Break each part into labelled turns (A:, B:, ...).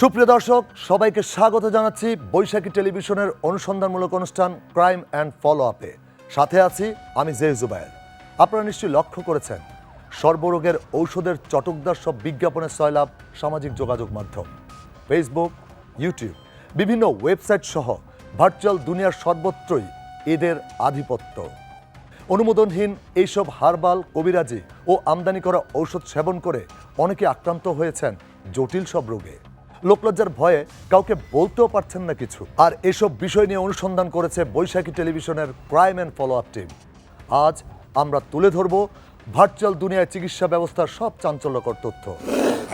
A: সুপ্রিয় দর্শক, সবাইকে স্বাগত জানাচ্ছি বৈশাখী টেলিভিশনের অনুসন্ধানমূলক অনুষ্ঠান ক্রাইম অ্যান্ড ফলো আপে সাথে আছি আমি জে জুবায়ের। আপনারা নিশ্চয়ই লক্ষ্য করেছেন, সর্বরোগের ঔষধের চটকদার সব বিজ্ঞাপনের সয়লাভ সামাজিক যোগাযোগ মাধ্যম ফেসবুক ইউটিউব বিভিন্ন ওয়েবসাইট সহ ভার্চুয়াল দুনিয়ার সর্বত্রই এদের আধিপত্য। অনুমোদনহীন এইসব হারবাল, কবিরাজি ও আমদানি করা ঔষধ সেবন করে অনেকে আক্রান্ত হয়েছেন জটিল সব রোগে। লোকলজ্জার ভয়ে কাউকে বলতেও পারছেন না কিছু। আর এসব বিষয় নিয়ে অনুসন্ধান করেছে বৈশাখী টেলিভিশনের crime and follow up team. আজ আমরা তুলে ধরব ভার্চুয়াল দুনিয়ায় চিকিৎসা ব্যবস্থার সব চাঞ্চল্যকর তথ্য।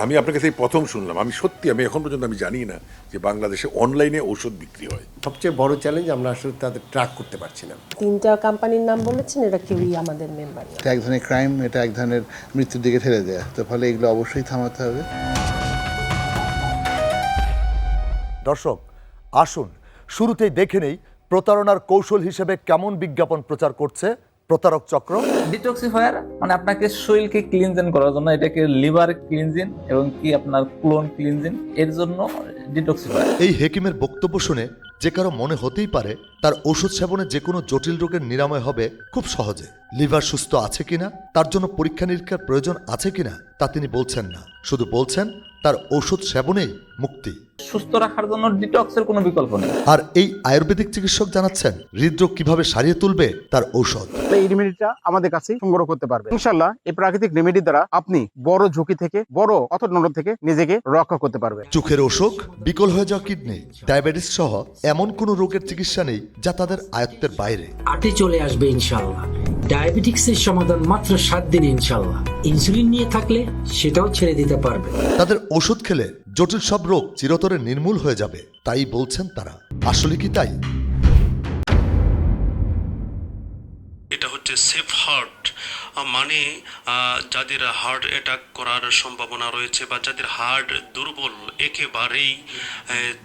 B: আমি আপনার কাছে প্রথম শুনলাম। আমি সত্যি আমি এখন পর্যন্ত আমি জানি না যে বাংলাদেশে অনলাইনে ওষুধ বিক্রি হয়।
C: সবচেয়ে বড় চ্যালেঞ্জ আমরা আসলে তাদের ট্র্যাক করতে পারছি না।
D: তিনটা কোম্পানির নাম বলেছেন এটা কেউই আমাদের মেম্বার
E: এটা এক ধরনের ক্রাইম এটা এক ধরনের মৃত্যুর দিকে ঠেলে দেয়। তো ফলে এগুলো অবশ্যই থামাতে হবে।
A: দর্শক আসুন শুরুতেই দেখে নেই প্রতারণার কৌশল হিসেবে কেমন বিজ্ঞাপন প্রচার করছে প্রতারক চক্র।
F: ডিটক্সিফায়ার মানে আপনাকে শরীরকে ক্লিনজেন করার জন্য এটাকে লিভার ক্লিনজিন এবং কি আপনার ক্লোন ক্লিনজিন এর জন্য ডিটক্সিফায়ার
A: এই হেকিমের বক্তব্য শুনে যে কারও মনে হতেই পারে তার ওষুধ সেবনে যে কোনো জটিল রোগের নিরাময় হবে খুব সহজে। লিভার সুস্থ আছে কিনা তার জন্য পরীক্ষা নিরীক্ষার প্রয়োজন আছে কিনা তা তিনি বলছেন না। শুধু বলছেন তার ওষুধ সেবনেই মুক্তি।
F: সুস্থ রাখার জন্য ডিটক্সের কোনো বিকল্প নেই।
A: আর এই আয়ুর্বেদিক চিকিৎসক জানাচ্ছেন হৃদরোগ কীভাবে সারিয়ে তুলবে তার ঔষধ।
G: এই রেমেডিটা আমাদের কাছে সংগ্রহ করতে পারবে। ইনশাল্লাহ এই প্রাকৃতিক রেমেডি দ্বারা আপনি বড় ঝুঁকি থেকে বড় অতনড থেকে নিজেকে রক্ষা করতে পারবে
A: চোখের অসুখ বিকল হয়ে যাওয়া কিডনি ডায়াবেটিস সহ এমন কোনো রোগের চিকিৎসা নেই যা তাদের আয়ত্তের বাইরে।
H: আটে চলে আসবে ইনশাল্লাহ ডায়াবেটিক্সের সমাধান মাত্র সাত দিন ইনশাল্লাহ ইনসুলিন নিয়ে থাকলে সেটাও ছেড়ে দিতে পারবে।
A: তাদের ওষুধ খেলে জটিল সব রোগ চিরতরে নির্মূল হয়ে যাবে তাই বলছেন তারা। আসলে কি তাই?
I: এটা হচ্ছে সেফ হার্ট মানে যাদের হার্ট অ্যাটাক করার সম্ভাবনা রয়েছে বা যাদের হার্ট দুর্বল একেবারেই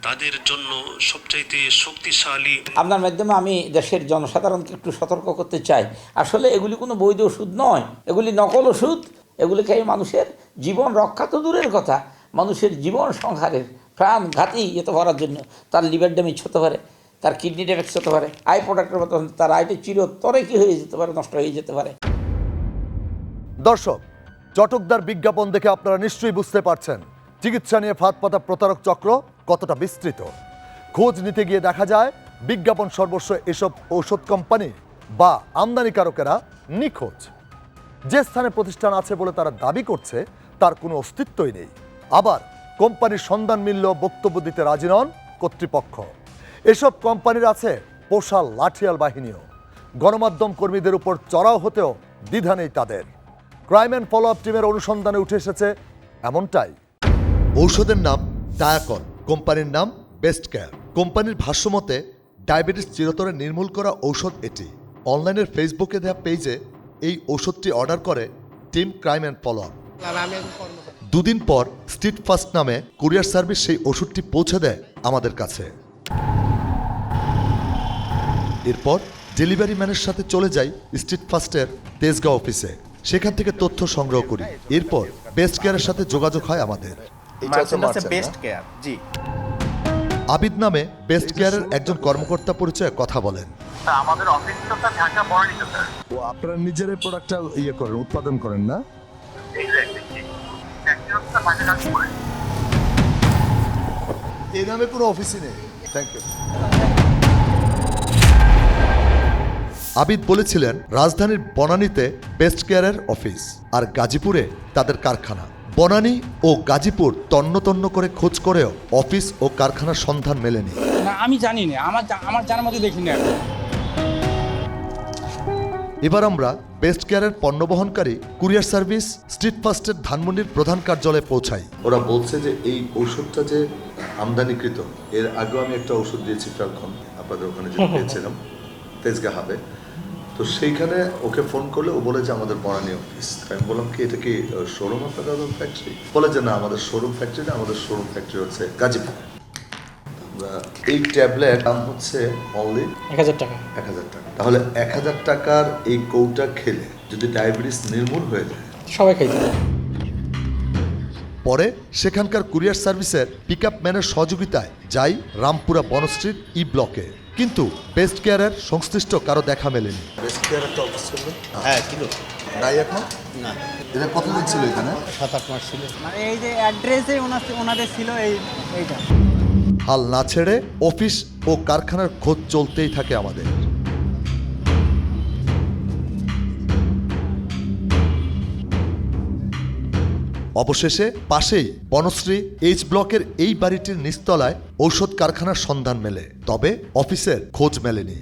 I: তাদের জন্য সবচাইতে শক্তিশালী
J: আপনার মাধ্যমে আমি দেশের জনসাধারণকে একটু সতর্ক করতে চাই। আসলে এগুলি কোনো বৈধ ওষুধ নয়। এগুলি নকল ওষুধ। এগুলি খেয়ে মানুষের জীবন রক্ষা তো দূরের কথা। মানুষের জীবন সংহারের প্রাণ ঘাতি এত করার জন্য। তার লিভার ড্যামেজ হতে পারে, তার কিডনি ড্যামেজ হতে পারে। আই প্রোডাক্টের মতো, তার আইটা চিরতরে কি হয়ে যেতে পারে, নষ্ট হয়ে যেতে পারে।
A: দর্শক, চটকদার বিজ্ঞাপন দেখে আপনারা নিশ্চয়ই বুঝতে পারছেন, চিকিৎসা নিয়ে ফাঁদ পাতা প্রতারক চক্র কতটা বিস্তৃত। খোঁজ নিতে গিয়ে দেখা যায়, বিজ্ঞাপন সর্বস্ব এসব ঔষধ কোম্পানি বা আমদানিকারকেরা নিখোঁজ। যে স্থানে প্রতিষ্ঠান আছে বলে তারা দাবি করছে, তার কোনো অস্তিত্বই নেই। আবার কোম্পানির সন্ধান মিললেও বক্তব্য দিতে রাজি নন কর্তৃপক্ষ। এসব কোম্পানির আছে পোষা লাঠিয়াল বাহিনীও। গণমাধ্যম কর্মীদের উপর চড়াও হতেও দ্বিধা নেই তাদের। ক্রাইম অ্যান্ড ফলো আপ টিমের অনুসন্ধানে উঠে এসেছে এমনটাই। ঔষধের নাম ডায়াকন কোম্পানির নাম বেস্ট কেয়ার কোম্পানির ভাষ্যমতে ডায়াবেটিস চিরতরে নির্মূল করা ঔষধ এটি। অনলাইনের ফেসবুকে দেওয়া পেজে এই ঔষধটি অর্ডার করে team crime and follow up দুদিন পর স্ট্রিট ফাস্ট নামে কুরিয়ার সার্ভিস সেই ওষুধটি পৌঁছে দেয় আমাদের কাছে। এরপর ডেলিভারি ম্যানের সাথে চলে যাই স্ট্রিট ফাস্টের তেজগাঁও অফিসে। সেখান থেকে তথ্য সংগ্রহ করি। এরপর বেস্ট কেয়ারের সাথে যোগাযোগ হয় আমাদের।
C: বেস্ট কেয়ার জি।
A: আবিদ নামে বেস্ট কেয়ারের একজন কর্মকর্তা পরিচয়ে কথা বলেন। আমাদের অফিসটা ঢাকা বড়নিতে স্যার।
K: ও আপনারা নিজেরাই প্রোডাক্টটা ইয়ে করেন উৎপাদন করেন না?
A: এই নামে কোনো অফিসই নেই। থ্যাংক ইউ আবিদ বলেছিলেন রাজধানীর বনানীতে বেস্ট কেয়ারের অফিস আর গাজীপুরে তাদের কারখানা। বনানী ও গাজীপুর তন্ন তন্ন করে খোঁজ করেও অফিস ও কারখানার সন্ধান মেলেনি।
L: না আমি জানি না আমার আমার জানার মধ্যে দেখি না
A: এবার আমরা বেস্ট কেয়ারের পণ্য বহনকারী কুরিয়ার সার্ভিস স্ট্রিট ফাস্টের ধানমন্ডির প্রধান কার্যালয়ে পৌঁছাই। ওরা বলছে যে এই ওষুধটা যে আমদানিকৃত এর আগেও আমি একটা ওষুধ দিয়েছি ফ্যালকন আপনাদের ওখানে যে পেয়েছিলাম তেজগা হাবে। তো সেইখানে ওকে ফোন করলে ও বলে যে আমাদের বনানী অফিস আমি বললাম কি এটা কি শোরুম আপনাদের ফ্যাক্টরি বলে যে না আমাদের শোরুম ফ্যাক্টরি না আমাদের শোরুম ফ্যাক্টরি হচ্ছে গাজীপুর। এই ট্যাবলেট দাম হচ্ছে অনলি
L: এক হাজার টাকা।
A: এক হাজার টাকা। তাহলে এক হাজার টাকার এই কৌটা খেলে যদি ডায়াবেটিস নির্মূল হয়ে যায়
L: সবাই খাইতে পারে।
A: পরে সেখানকার কুরিয়ার সার্ভিসের পিক আপ ম্যানের সহযোগিতায় যাই রামপুরা বনস্ট্রিট ই ব্লকে কিন্তু বেস্ট কেয়ারের সংশ্লিষ্ট কারও দেখা মেলেনি। বেস্ট কেয়ারের তো অফিস ছিল
C: হ্যাঁ। ছিল
A: নাই এখন?
C: না।
A: এটা কতদিন ছিল এখানে?
C: সাত আট মাস ছিল।
L: মানে এই যে অ্যাড্রেসে ওনাদের ছিল এই এইটা।
A: হাল না ছেড়ে অফিস ও কারখানার খোঁজ চলতেই থাকে আমাদের। অবশেষে পাশেই বনশ্রী এইচ ব্লকের এই বাড়িটির নিচতলায় ঔষধ কারখানার সন্ধান মেলে তবে অফিসের খোঁজ মেলেনি।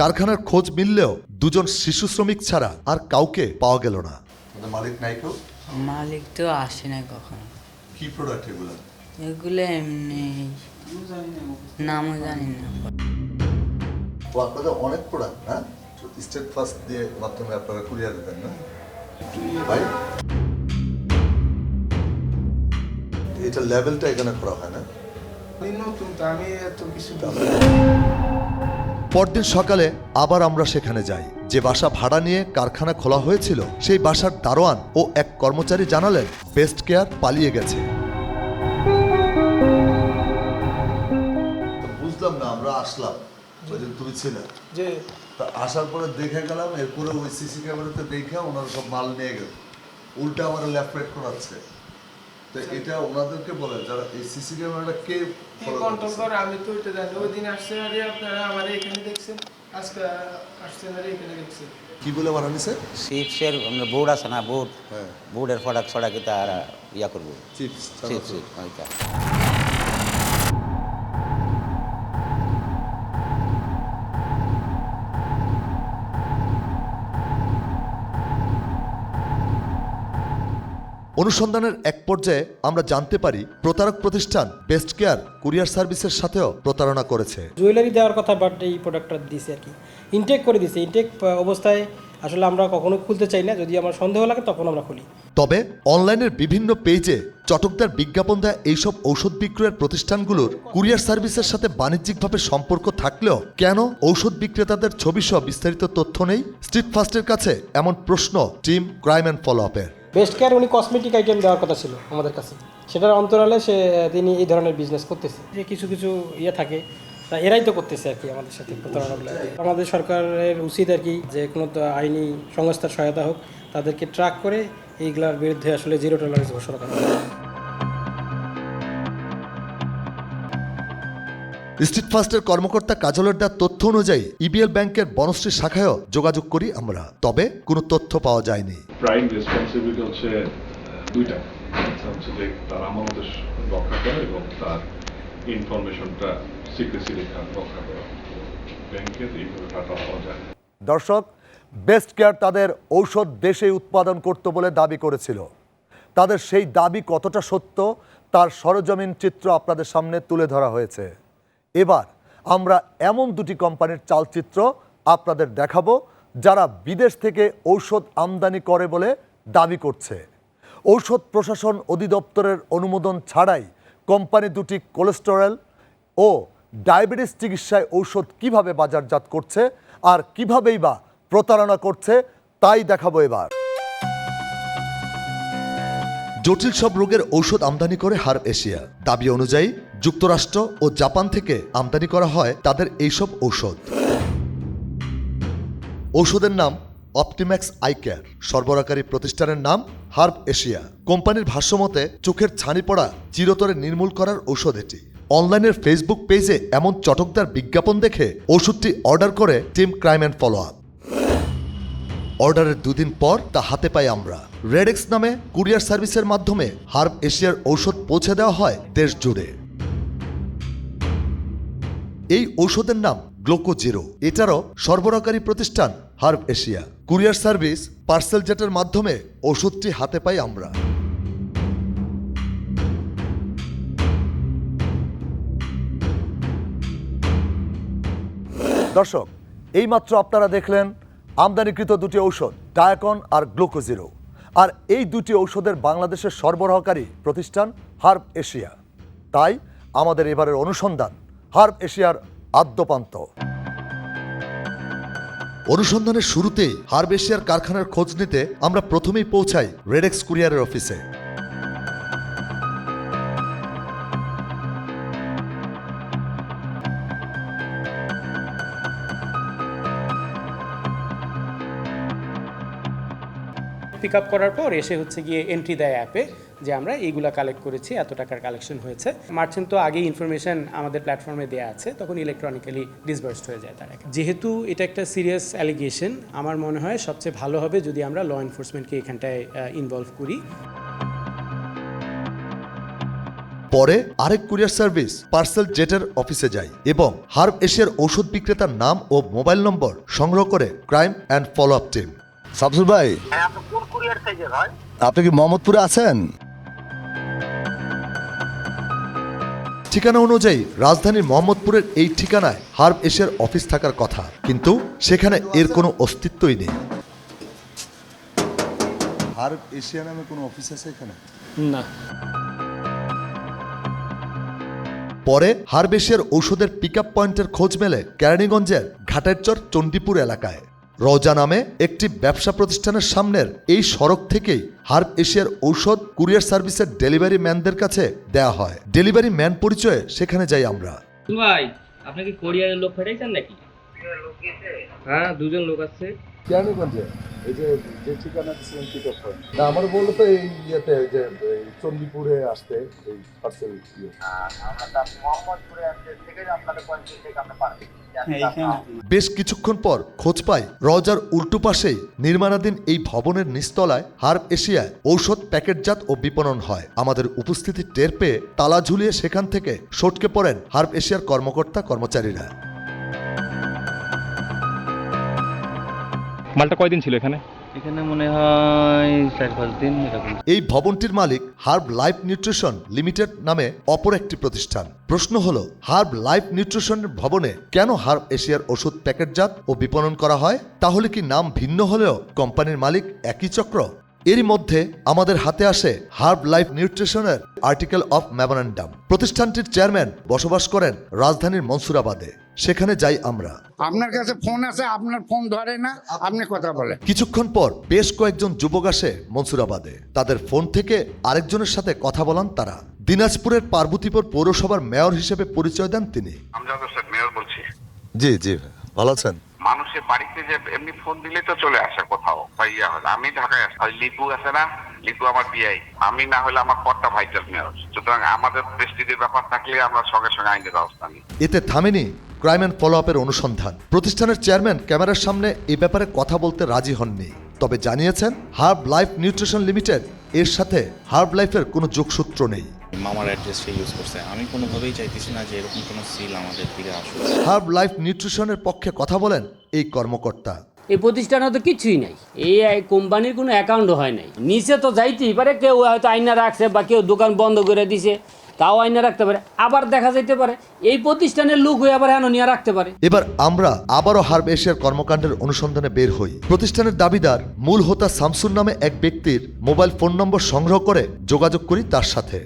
A: কারখানার খোঁজ মিললেও দুজন শিশু শ্রমিক ছাড়া আর কাউকে পাওয়া গেল না। মালিক নাই কেউ?
L: মালিক তো আসে না কখনো।
A: কি প্রোডাক্ট এগুলো?
L: এগুলো এমনি নামও জানি না।
A: ও আপনাদের অনেক প্রোডাক্ট না? স্টেট ফার্স্ট দিয়ে মাধ্যমে আপনারা কুরিয়ার দেন না? ভাই? এটা লেভেলটা এখানে করা হয় না? পরদিন সকালে আবার আমরা সেখানে যাই। যে বাসা ভাড়া নিয়ে কারখানা খোলা হয়েছিল সেই বাসার দারোয়ান ও এক কর্মচারী জানালেন বেস্ট কেয়ার পালিয়ে গেছে। আসলাম। ওই দিন তুমি ছিলে।
C: যে
A: তা আসার পরে দেখে গেলাম এরপরে ওই সিসি ক্যামেরাতে দেখে ওনারা সব মাল নিয়ে গেল। উল্টা আমার লেফট রাইট করাচ্ছে। তো এটা ওনাদেরকে বলে যারা এই সিসি ক্যামেরাটা কে
M: কন্ট্রোল করে? আমি তো ওইটা জানি ওই দিন আসছে আরে আপনারা আমার এখানে দেখছেন। আজকে আসছেন আরে এখানে দেখছেন
A: কি বলে বানানিছে
J: চিপসের বোর্ড আছে না বোর্ড
A: হ্যাঁ।
J: বোর্ডের ফটাক ছড়াকে তারা ইয়া করব।
A: চিপস
J: চিপস
A: অনুসন্ধানের এক পর্যায়ে আমরা জানতে পারি প্রতারক প্রতিষ্ঠান বেস্ট কেয়ার কুরিয়ার সার্ভিসের সাথেও প্রতারণা করেছে।
L: জুয়েলারি দেওয়ার কথা বাট এই প্রোডাক্টটা দিছে আর কি। ইনটেক করে দিছে। ইনটেক অবস্থায় আসলে আমরা কখনো খুলতে চাই না। যদি আমার সন্দেহ লাগে তখন আমরা খুলি।
A: তবে অনলাইনের বিভিন্ন পেজে চটকদার বিজ্ঞাপন দেয় এইসব ঔষধ বিক্রয়ের প্রতিষ্ঠানগুলোর কুরিয়ার সার্ভিসের সাথে বাণিজ্যিকভাবে সম্পর্ক থাকলেও কেন ঔষধ বিক্রেতাদের ছবি সহ বিস্তারিত তথ্য নেই? স্ট্রিট ফাস্টের কাছে এমন প্রশ্ন টিম ক্রাইম অ্যান্ড ফলো আপের
L: বেস্ট কেয়ার উনি কসমেটিক আইটেম দেওয়ার কথা ছিল আমাদের কাছে। সেটার অন্তরালে সে, তিনি এই ধরনের বিজনেস করতেছে। যে কিছু কিছু ইয়ে থাকে, তা এরাই তো করতেছে আর কি আমাদের সাথে প্রতারণাগুলো। আমাদের সরকারের উচিত আর কি যে কোনো আইনি সংস্থার সহায়তা হোক, তাদেরকে ট্র্যাক করে এইগুলার বিরুদ্ধে আসলে জিরো টলারেন্স ঘোষণা করা।
A: স্ট্রিট ফাস্টের কর্মকর্তা কাজলের দেওয়ার তথ্য অনুযায়ী ইবিএল ব্যাংকের বনশ্রী শাখায়ও যোগাযোগ করি আমরা। তবে কোনো তথ্য পাওয়া যায়নি।
I: প্রাইম রেসপন্সিবিলিটি হচ্ছে দুইটা। হচ্ছে যে তার আমানতের রক্ষা করা এবং তার ইনফরমেশনটা সিক্রেসি রেখা রক্ষা করা। ব্যাংকের এইভাবে টাকা পাওয়া যায়
A: দর্শক বেস্ট কেয়ার তাদের ঔষধ দেশেই উৎপাদন করত বলে দাবি করেছিল। তাদের সেই দাবি কতটা সত্য তার সরজমিন চিত্র আপনাদের সামনে তুলে ধরা হয়েছে। এবার আমরা এমন দুটি কোম্পানির চালচিত্র আপনাদের দেখাবো, যারা বিদেশ থেকে ঔষধ আমদানি করে বলে দাবি করছে। ঔষধ প্রশাসন অধিদপ্তরের অনুমোদন ছাড়াই কোম্পানি দুটি কোলেস্টেরল ও ডায়াবেটিস চিকিৎসায় ঔষধ কীভাবে বাজারজাত করছে আর কিভাবেই বা প্রতারণা করছে, তাই দেখাবো এবার। জটিল সব রোগের ঔষধ আমদানি করে হার এশিয়া। দাবি অনুযায়ী, যুক্তরাষ্ট্র ও জাপান থেকে আমদানি করা হয় তাদের এইসব ঔষধ। ঔষধের নাম অপটিম্যাক্স আই কেয়ার। সরবরাহকারী প্রতিষ্ঠানের নাম হার্ব এশিয়া। কোম্পানির ভাষ্যমতে চোখের ছানি পড়া চিরতরে নির্মূল করার ঔষধ এটি। অনলাইনের ফেসবুক পেজে এমন চটকদার বিজ্ঞাপন দেখে ওষুধটি অর্ডার করে team crime and follow up অর্ডারের দুদিন পর তা হাতে পাই আমরা। রেডেক্স নামে কুরিয়ার সার্ভিসের মাধ্যমে হার্ব এশিয়ার ঔষধ পৌঁছে দেওয়া হয় দেশ জুড়ে। এই ঔষধের নাম গ্লোকো জিরো এটারও সরবরাহকারী প্রতিষ্ঠান herb Asia. Courier service parcel জেটের মাধ্যমে ওষুধটি হাতে পাই আমরা। দর্শক, এইমাত্র আপনারা দেখলেন আমদানিকৃত দুটি ঔষধ, ডায়াকন আর গ্লুকোজিরো। আর এই দুটি ঔষধের বাংলাদেশের সরবরাহকারী প্রতিষ্ঠান হার্ব এশিয়া। তাই আমাদের এবারের অনুসন্ধান হার্ব এশিয়ার আদ্যপান্ত। অনুসন্ধানের শুরুতে হারবেশিয়ার কারখানার খোঁজ নিতে আমরা প্রথমেই পৌঁছাই রেডেক্স কুরিয়ারের অফিসে।
L: পিক আপ করার পর এসে হচ্ছে গিয়ে এন্ট্রি দেয় অ্যাপে যে আমরা এইগুলা কালেক্ট করেছি, এত টাকার কালেকশন হয়েছে। মার্চেন্ট তো আগেই ইনফরমেশন আমাদের প্ল্যাটফর্মে দেওয়া আছে, তখন ইলেকট্রনিক্যালি ডিসবার্সড হয়ে যায় তার। যেহেতু এটা একটা সিরিয়াস অ্যালিগেশন আমার মনে হয় সবচেয়ে ভালো হবে যদি আমরা ল এনফোর্সমেন্টকে এখানটায় ইনভলভ করি।
A: পরে আরেক কুরিয়ার সার্ভিস পার্সেল জেটের অফিসে যায় এবং হার্ব এশিয়ার ঔষধ বিক্রেতার নাম ও মোবাইল নম্বর সংগ্রহ করে crime and follow up team
K: Shamsul ভাই। আপনি কি মোহাম্মদপুরে আছেন?
A: ঠিকানা অনুযায়ী রাজধানীর মোহাম্মদপুরের এই ঠিকানায় হার্ব এশিয়ার অফিস থাকার কথা। কিন্তু সেখানে এর কোনো অস্তিত্বই নেই।
K: হার্ব এশিয়া নামে কোনো অফিস আছে এখানে?
L: না।
A: পরে হার্ব এশিয়ার ঔষধের পিক আপ পয়েন্টের খোঁজ মেলে কেরানীগঞ্জের ঘাটেরচর চণ্ডীপুর এলাকায়। রওজা নামে একটি ব্যবসা প্রতিষ্ঠানের সামনের এই সড়ক থেকেই হার্ব এশিয়ার ঔষধ কুরিয়ার সার্ভিসের ডেলিভারি ম্যানদের কাছে দেয়া হয়। ডেলিভারি ম্যান পরিচয়ে সেখানে যাই আমরা।
N: ভাই, আপনি কি কোরিয়ারের লোক পাঠাইছেন নাকি? হ্যাঁ দুজন লোক আছে।
K: কেরানীগঞ্জে? এই যে যে ঠিকানা দিচ্ছিলেন পিক আপ পয়েন্ট না আমার বলল তো এই ইয়েতে যে চণ্ডীপুরে আসতে এই পার্সেল ইয়ে
A: বেশ কিছুক্ষণ পর খোঁজ পাই রজার উল্টো পাশেই নির্মাণাধীন এই ভবনের নিচতলায় হার্ব এশিয়ায় ঔষধ প্যাকেটজাত ও বিপণন হয়। আমাদের উপস্থিতি টের পেয়ে তালা ঝুলিয়ে সেখান থেকে সটকে পড়েন হার্ব এশিয়ার কর্মকর্তা কর্মচারীরা
G: মালটা কয়দিন ছিল এখানে?
N: এখানে মনে হয় চার পাঁচ দিন এরকম।
A: এই ভবনটির মালিক হার্ব লাইফ নিউট্রিশন লিমিটেড নামে অপর একটি প্রতিষ্ঠান। প্রশ্ন হলো হার্ব লাইফ নিউট্রিশনের ভবনে কেন হার্ব এশিয়ার ওষুধ প্যাকেটজাত ও বিপণন করা হয়? তাহলে কি নাম ভিন্ন হলেও কোম্পানির মালিক একই চক্র? এরই মধ্যে আমাদের হাতে আসে হার্ব লাইফ নিউট্রিশনের আর্টিকেল অফ মেমোরেন্ডাম প্রতিষ্ঠানটির চেয়ারম্যান বসবাস করেন রাজধানীর মনসুরাবাদে। সেখানে যাই আমরা।
O: আপনার কাছে ফোন আছে আপনার ফোন ধরে না আপনি কথা বলেন।
A: কিছুক্ষণ পর বেশ কয়েকজন যুবক আসে মনসুরাবাদে। তাদের ফোন থেকে আরেকজনের সাথে কথা বলান তারা। দিনাজপুরের পার্বতীপুর পৌরসভার মেয়র হিসেবে পরিচয় দেন তিনি।
P: আমজাদ হোসেন মেয়র বলছি।
K: জি জি ভালো আছেন?
P: মানুষের বাড়িতে যে এমনি ফোন দিলে তো চলে আসে কোথাও বা ইয়া হলে আমি ঢাকায় আসি ওই লিপু আছে না? লিপু আমার বিআই। আমি না হলে আমার কর্তা ভাইটাল মেয়র সুতরাং আমাদের প্রেস্টিজের ব্যাপার থাকলে আমরা সঙ্গে সঙ্গে আইনের ব্যবস্থা নিই।
A: এতে থামেনি ক্রাইম অ্যান্ড ফলো আপের অনুসন্ধান। প্রতিষ্ঠানের চেয়ারম্যান ক্যামেরার সামনে এ ব্যাপারে কথা বলতে রাজি হননি। তবে জানিয়েছেন হার্ব লাইফ নিউট্রিশন লিমিটেড এর সাথে হার্ব লাইফের কোনো যোগসূত্র নেই।
Q: মামার অ্যাড্রেসটা ইউজ করছে। আমি কোনোভাবেই চাইতেছি না যে এরকম কোনো সিল আমাদের দিকে আসুক।
A: হার্ব লাইফ নিউট্রিশনের পক্ষে কথা বলেন এই কর্মকর্তা।
N: এই প্রতিষ্ঠানে তো কিছুই নাই। এই কোম্পানির কোনো অ্যাকাউন্টও হয় নাই। নিচে তো যাইতেই পারে, কেউ হয়তো আইনা রাখছে বা কেউ দোকান বন্ধ করে দিছে, তাও আইনা রাখতে পারে। আবার দেখা যাইতে পারে, এই প্রতিষ্ঠানের লোক হয়ে আবার হেন নিয়ে রাখতে পারে।
A: এবার আমরা আবারও হার্ব কর্মকাণ্ডের অনুসন্ধানে বের হই। প্রতিষ্ঠানের দাবিদার মূল হোতা শামসুর নামে এক ব্যক্তির মোবাইল ফোন নম্বর সংগ্রহ করে যোগাযোগ করি তার সাথে।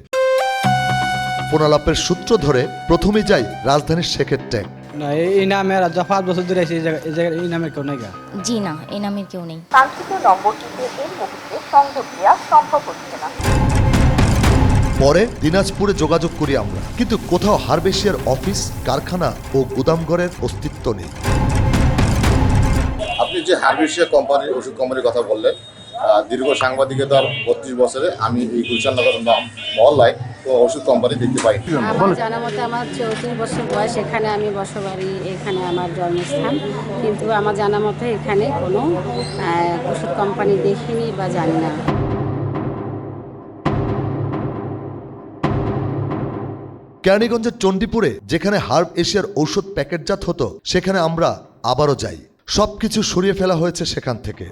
A: ফোনালাপের সূত্র ধরে প্রথমে যাই রাজধানীর শেখের ট্যাগ।
L: না এই নামে যা পাঁচ বছর ধরে আছে এই জায়গায় এই নামের কেউ নাই গা।
R: জি না এই নামের কেউ নেই।
S: কাঙ্ক্ষিত নম্বরটিতে এই মুহূর্তে সংযোগ দেওয়া সম্ভব হচ্ছে না।
A: পরে দিনাজপুরে যোগাযোগ করি আমরা কিন্তু কোথাও হারবেশিয়ার অফিস কারখানা ও গুদামঘরের অস্তিত্ব নেই।
T: আপনি যে হার্বেশিয়া কোম্পানির ওষুধ কোম্পানির কথা বললেন দীর্ঘ সাংবাদিকতার বত্রিশ বছরে আমি এই গুলশাননগর ন- মহল্লায় ওষুধ কোম্পানি দেখতে পাই।
U: জানা মতে আমার চৌত্রিশ বছর বয়স এখানে আমি বসবাড়ি এখানে আমার জন্মস্থান। কিন্তু আমার জানা মতে এখানে কোনো ওষুধ কোম্পানি দেখিনি বা জানি না।
A: কেরানীগঞ্জের চণ্ডীপুরে যেখানে হার্ব এশিয়ার ঔষধ প্যাকেটজাত হতো সেখানে আমরা আবারও যাই। সবকিছু সরিয়ে ফেলা হয়েছে সেখান থেকে।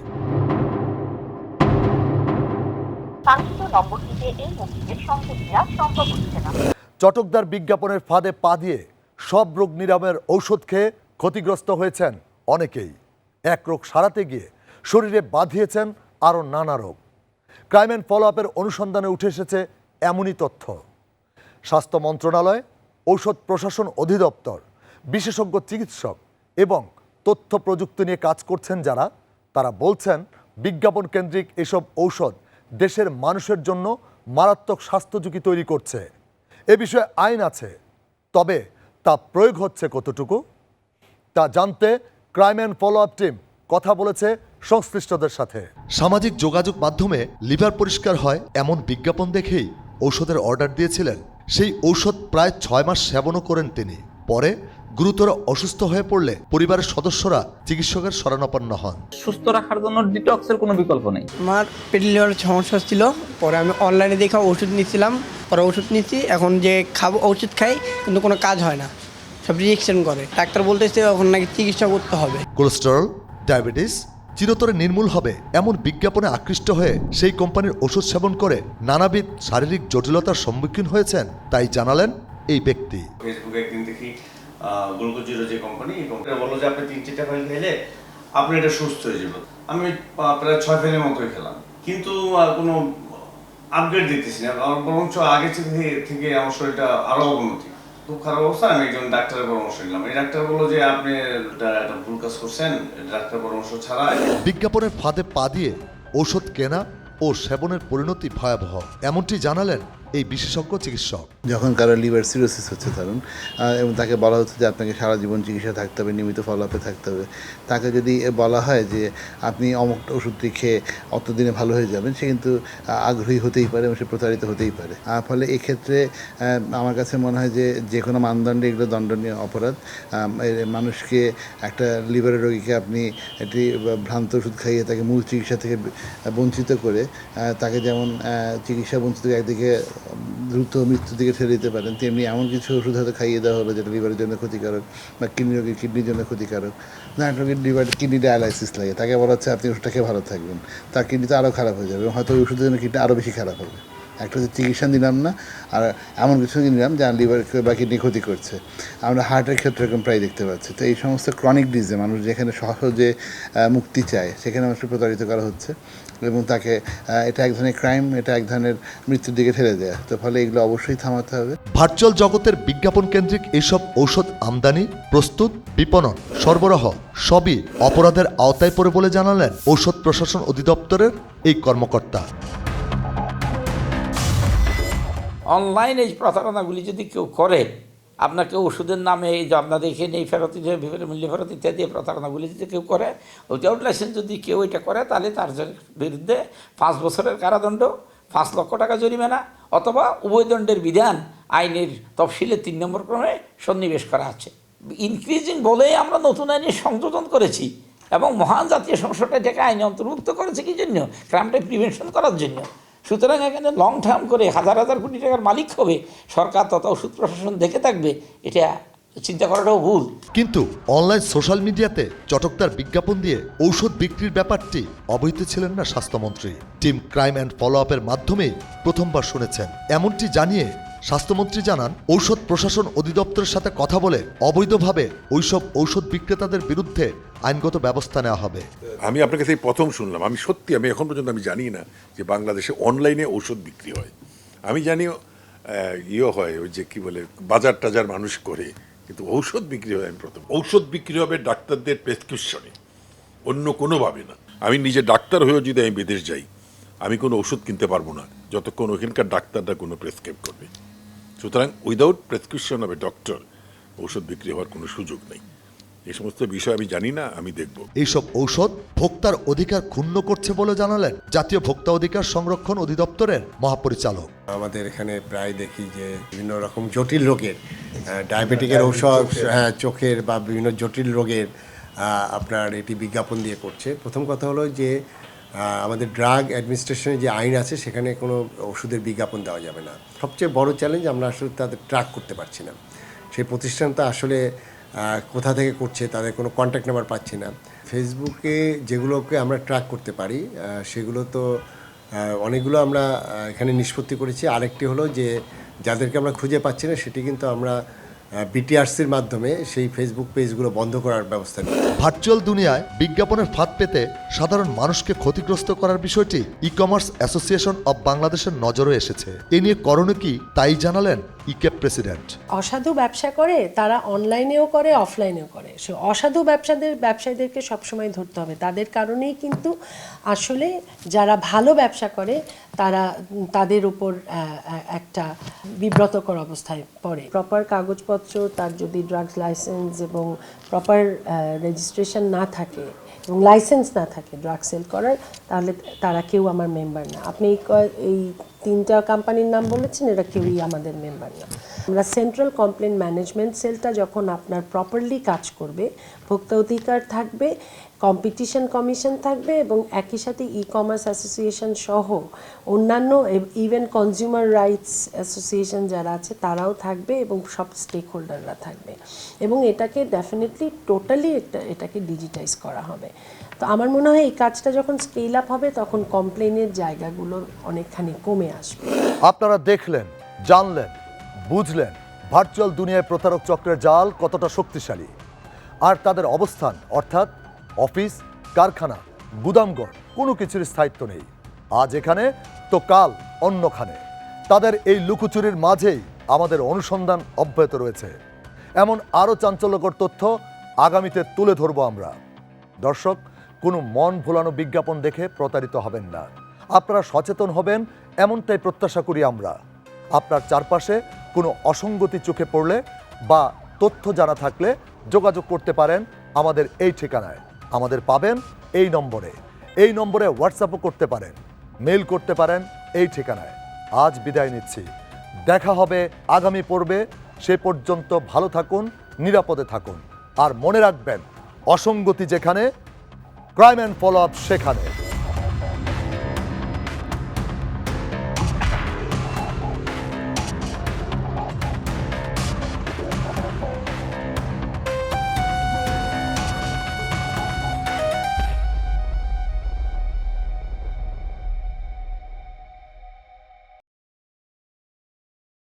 A: চটকদার বিজ্ঞাপনের ফাঁদে পা দিয়ে সব রোগ নিরাময়ের ঔষধ খেয়ে ক্ষতিগ্রস্ত হয়েছেন অনেকেই। এক রোগ সারাতে গিয়ে শরীরে বাঁধিয়েছেন আরও নানা রোগ। ক্রাইম অ্যান্ড ফলো আপের অনুসন্ধানে উঠে এসেছে এমনই তথ্য। স্বাস্থ্য মন্ত্রণালয়, ঔষধ প্রশাসন অধিদপ্তর, বিশেষজ্ঞ চিকিৎসক এবং তথ্য প্রযুক্তি নিয়ে কাজ করছেন যারা, তারা বলছেন বিজ্ঞাপন কেন্দ্রিক এসব ঔষধ দেশের মানুষের জন্য মারাত্মক স্বাস্থ্য ঝুঁকি তৈরি করছে। এ বিষয়ে আইন আছে, তবে তা প্রয়োগ হচ্ছে কতটুকু? তা জানতে crime and follow up team কথা বলেছে সংশ্লিষ্টদের সাথে। সামাজিক যোগাযোগ মাধ্যমে লিভার পরিষ্কার হয় এমন বিজ্ঞাপন দেখেই ঔষধের অর্ডার দিয়েছিলেন। সেই ঔষধ প্রায় ছয় মাস সেবনও করেন তিনি। পরে গুরুতর অসুস্থ হয়ে পড়লে পরিবারের সদস্যরা চিকিৎসকের শরণাপন্ন হন।
F: সুস্থ রাখার জন্য ডিটক্সের কোনো বিকল্প নেই।
V: আমার পেট সমস্যা ছিল। পরে আমি অনলাইনে দেখে ওষুধ নিয়েছিলাম পরে ওষুধ নিচ্ছি। এখন যে খাব ওষুধ খাই কিন্তু কোনো কাজ হয় না। সব রিয়েকশন করে। ডাক্তার বলতেছে এখন নাকি চিকিৎসা করতে হবে।
A: কোলেস্টেরল ডায়াবেটিস চিরতরে নির্মূল হবে এমন বিজ্ঞাপনে আকৃষ্ট হয়ে সেই কোম্পানির ওষুধ সেবন করে নানাবিধ শারীরিক জটিলতার সম্মুখীন হয়েছেন তাই জানালেন এই ব্যক্তি।
W: ফেসবুকে একদিন দেখি গ্লুকোজ জিরো যে কোম্পানি এই কোম্পানি বলল যে আপনি তিন চারটা ফাইল খেলে আপনি এটা সুস্থ হয়ে যাবেন আমি প্রায় ছয় ফাইলের মতোই খেলাম। কিন্তু আহ, কোনো আপগ্রেড দিতেছি না। আর বরঞ্চ আগে থেকে থেকে আমার শরীরটা আরও অবনতি। খুব খারাপ অবস্থা। আমি একজন ডাক্তারের পরামর্শ নিলাম। এই ডাক্তার বলল যে আপনি একটা ভুল কাজ করছেন। ডাক্তার পরামর্শ ছাড়া
A: বিজ্ঞাপনের ফাঁদে পা দিয়ে ঔষধ কেনা ও সেবনের পরিণতি ভয়াবহ। এমনটি জানালেন এই বিশেষজ্ঞ চিকিৎসক।
E: যখন কারও লিভার সিরোসিস হচ্ছে ধরুন এবং তাকে বলা হচ্ছে যে আপনাকে সারা জীবন চিকিৎসা থাকতে হবে, নিয়মিত ফলো আপে থাকতে হবে, তাকে যদি বলা হয় যে আপনি অমুক ওষুধটি খেয়ে অত দিনে ভালো হয়ে যাবেন, সে কিন্তু আগ্রহী হতেই পারে এবং সে প্রতারিত হতেই পারে। ফলে এক্ষেত্রে আমার কাছে মনে হয় যে যে কোনো মানদণ্ডে এগুলো দণ্ডনীয় অপরাধ। মানুষকে একটা লিভারের রোগীকে আপনি একটি ভ্রান্ত ওষুধ খাইয়ে তাকে মূল চিকিৎসা থেকে বঞ্চিত করে তাকে যেমন চিকিৎসা বঞ্চিত একদিকে দ্রুত মৃত্যুর দিকে ঠেলে দিতে পারেন। তেমনি এমন কিছু ওষুধ হয়তো খাইয়ে দেওয়া হলো যেটা লিভারের জন্য ক্ষতিকারক বা কিডনি রোগীর কিডনির জন্য ক্ষতিকারক। না রোগীর লিভার কিডনি ডায়ালাইসিস লাগে। তাকে বলা হচ্ছে আপনি ওষুধটা খেয়ে ভালো থাকবেন। তার কিডনি তো আরও খারাপ হয়ে যাবে হয়তো ওই ওষুধের জন্য কিডনি আরও বেশি খারাপ হবে। একটা হচ্ছে চিকিৎসা নিলাম না, আর এমন কিছু নিলাম যা লিভার বা কিডনি ক্ষতি করছে। আমরা হার্টের ক্ষেত্রে এরকম প্রায় দেখতে পাচ্ছি। তো এই সমস্ত ক্রনিক ডিজে মানুষ যেখানে সহজে মুক্তি চায়, সেখানে মানুষকে প্রতারিত করা হচ্ছে এবং তাকে এটা এক ধরনের ক্রাইম এটা এক ধরনের মৃত্যুর দিকে ঠেলে দেয়। তো ফলে এগুলো অবশ্যই থামাতে হবে।
A: ভার্চুয়াল জগতের বিজ্ঞাপন কেন্দ্রিক এইসব ঔষধ আমদানি, প্রস্তুত, বিপণন, সরবরাহ সবই অপরাধের আওতায় পড়ে বলে জানালেন ঔষধ প্রশাসন অধিদপ্তরের এই কর্মকর্তা।
J: অনলাইনে এই প্রতারণাগুলি যদি কেউ করে, আপনাকে ওষুধের নামে এই যে আপনাদের এখানে এই ফেরত বিভিন্ন মূল্য ফেরত ইত্যাদি প্রতারণাগুলি যদি কেউ করে উইথাউট লাইসেন্স যদি কেউ এটা করে, তাহলে তার বিরুদ্ধে পাঁচ বছরের কারাদণ্ড, পাঁচ লক্ষ টাকা জরিমানা অথবা উভয়দণ্ডের বিধান আইনের তফসিলে তিন নম্বর ক্রমে সন্নিবেশ করা আছে। ইনক্রিজিং বলেই আমরা নতুন আইনের সংযোজন করেছি এবং মহান জাতীয় সংসদটা এটাকে আইনে অন্তর্ভুক্ত করেছে কি জন্য? ক্রাইমটা প্রিভেনশন করার জন্য। সুতরাং এখানে লং টার্ম করে হাজার হাজার কোটি টাকার মালিক হবে, সরকার তথা ওষুধ প্রশাসন দেখে থাকবে, এটা চিন্তা করাটাও ভুল।
A: কিন্তু অনলাইন সোশ্যাল মিডিয়াতে চটকদার বিজ্ঞাপন দিয়ে ঔষধ বিক্রির ব্যাপারটি অবহিত ছিলেন না স্বাস্থ্যমন্ত্রী। টিম ক্রাইম অ্যান্ড ফলো আপের মাধ্যমেই প্রথমবার শুনেছেন। এমনটি জানিয়ে স্বাস্থ্যমন্ত্রী জানান, ঔষধ প্রশাসন অধিদপ্তরের সাথে কথা বলে অবৈধভাবে ওইসব ঔষধ বিক্রেতাদের বিরুদ্ধে আইনগত ব্যবস্থা নেওয়া হবে।
X: আমি আপনার কাছে প্রথম শুনলাম। আমি সত্যি, আমি এখন পর্যন্ত আমি জানি না যে বাংলাদেশে অনলাইনে ঔষধ বিক্রি হয়। আমি জানি ইয়ে হয় ওই যে কি বলে, বাজার টাজার মানুষ করে, কিন্তু ঔষধ বিক্রি হয় আমি প্রথম। ঔষধ বিক্রি হবে ডাক্তারদের প্রেসক্রিপশনে অন্য কোনোভাবে না। আমি নিজে ডাক্তার হয়েও যদি আমি বিদেশ যাই, আমি কোনো ওষুধ কিনতে পারব না, যতক্ষণ ওখানকার ডাক্তাররা কোনো প্রেসক্রাইব করবে। সুতরাং উইদাউট প্রেসক্রিপশন এ ডক্টর ওষুধ বিক্রি হওয়ার কোনো সুযোগ নেই। এই সমস্ত বিষয় আমি জানি না আমি দেখব।
A: এইসব ঔষধ ভোক্তার অধিকার ক্ষুণ্ণ করছে বলে জানালেন জাতীয় ভোক্তা অধিকার সংরক্ষণ অধিদপ্তরের মহাপরিচালক।
Y: আমাদের এখানে প্রায় দেখি যে বিভিন্ন রকম জটিল রোগের ডায়াবেটিকের ঔষধ হ্যাঁ চোখের বা বিভিন্ন জটিল রোগের আপনার এটি বিজ্ঞাপন দিয়ে করছে। প্রথম কথা হলো যে আমাদের ড্রাগ অ্যাডমিনিস্ট্রেশনের যে আইন আছে সেখানে কোনো ওষুধের বিজ্ঞাপন দেওয়া যাবে না। সবচেয়ে বড় চ্যালেঞ্জ আমরা আসলে তাদের ট্র্যাক করতে পারছি না। সেই প্রতিষ্ঠানটা আসলে কোথা থেকে করছে তাদের কোনো কন্ট্যাক্ট নাম্বার পাচ্ছি না। ফেসবুকে যেগুলোকে আমরা ট্র্যাক করতে পারি সেগুলো তো অনেকগুলো আমরা এখানে নিষ্পত্তি করেছি। আরেকটি হলো যে, যাদেরকে আমরা খুঁজে পাচ্ছি না, সেটি কিন্তু আমরা বিটিআরসির মাধ্যমে সেই ফেসবুক পেজগুলো বন্ধ করার ব্যবস্থা
A: ভার্চুয়াল দুনিয়ায় বিজ্ঞাপনের ফাঁদ পেতে সাধারণ মানুষকে ক্ষতিগ্রস্ত করার বিষয়টি ই কমার্স অ্যাসোসিয়েশন অব বাংলাদেশের নজরে এসেছে। এ নিয়ে করণীয় কি তাই জানালেন ইকেপ প্রেসিডেন্ট।
Z: অসাধু ব্যবসা করে তারা অনলাইনেও করে অফলাইনেও করে। সে অসাধু ব্যবসাদের ব্যবসায়ীদেরকে সবসময় ধরতে হবে। তাদের কারণেই কিন্তু আসলে যারা ভালো ব্যবসা করে তারা তাদের উপর একটা বিব্রতকর অবস্থায় পড়ে। প্রপার কাগজপত্র তার যদি ড্রাগস লাইসেন্স এবং প্রপার রেজিস্ট্রেশন না থাকে লাইসেন্স না থাকে ড্রাগ সেল করার, তাহলে তারা কেউ আমার মেম্বার না। আপনি এই তিনটা কোম্পানির নাম বলেছেন, এরা কেউই আমাদের মেম্বার না। আমরা সেন্ট্রাল কমপ্লেন ম্যানেজমেন্ট সেলটা যখন আপনার প্রপারলি কাজ করবে, ভোক্তা অধিকার থাকবে কম্পিটিশন কমিশন থাকবে এবং একই সাথে ই কমার্স অ্যাসোসিয়েশন সহ অন্যান্য ইভেন কনজিউমার রাইটস অ্যাসোসিয়েশন যারা আছে তারাও থাকবে এবং সব স্টেক হোল্ডাররা থাকবে। এবং এটাকে ডেফিনেটলি টোটালি এটা এটাকে ডিজিটাইজ করা হবে। তো আমার মনে হয় এই কাজটা যখন স্কেল আপ হবে তখন কমপ্লেনের জায়গাগুলো অনেকখানি কমে আসবে।
A: আপনারা দেখলেন, জানলেন, বুঝলেন ভার্চুয়াল দুনিয়ায় প্রতারক চক্রের জাল কতটা শক্তিশালী। আর তাদের অবস্থান, অর্থাৎ অফিস, কারখানা, গুদামঘর, কোনো কিছুর স্থায়িত্ব নেই। আজ এখানে, তো কাল অন্যখানে। তাদের এই লুকোচুরির মাঝেই আমাদের অনুসন্ধান অব্যাহত রয়েছে। এমন আরও চাঞ্চল্যকর তথ্য আগামীতে তুলে ধরব আমরা। দর্শক, কোনো মন ভোলানো বিজ্ঞাপন দেখে প্রতারিত হবেন না। আপনারা সচেতন হবেন, এমনটাই প্রত্যাশা করি আমরা। আপনার চারপাশে কোনো অসঙ্গতি চোখে পড়লে বা তথ্য জানা থাকলে যোগাযোগ করতে পারেন আমাদের এই ঠিকানায়। আমাদের পাবেন এই নম্বরে। এই নম্বরে হোয়াটসঅ্যাপও করতে পারেন। মেল করতে পারেন এই ঠিকানায়। আজ বিদায় নিচ্ছি। দেখা হবে আগামী পর্বে। সে পর্যন্ত ভালো থাকুন, নিরাপদে থাকুন। আর মনে রাখবেন, অসঙ্গতি যেখানে ক্রাইম অ্যান্ড ফলো আপ সেখানে।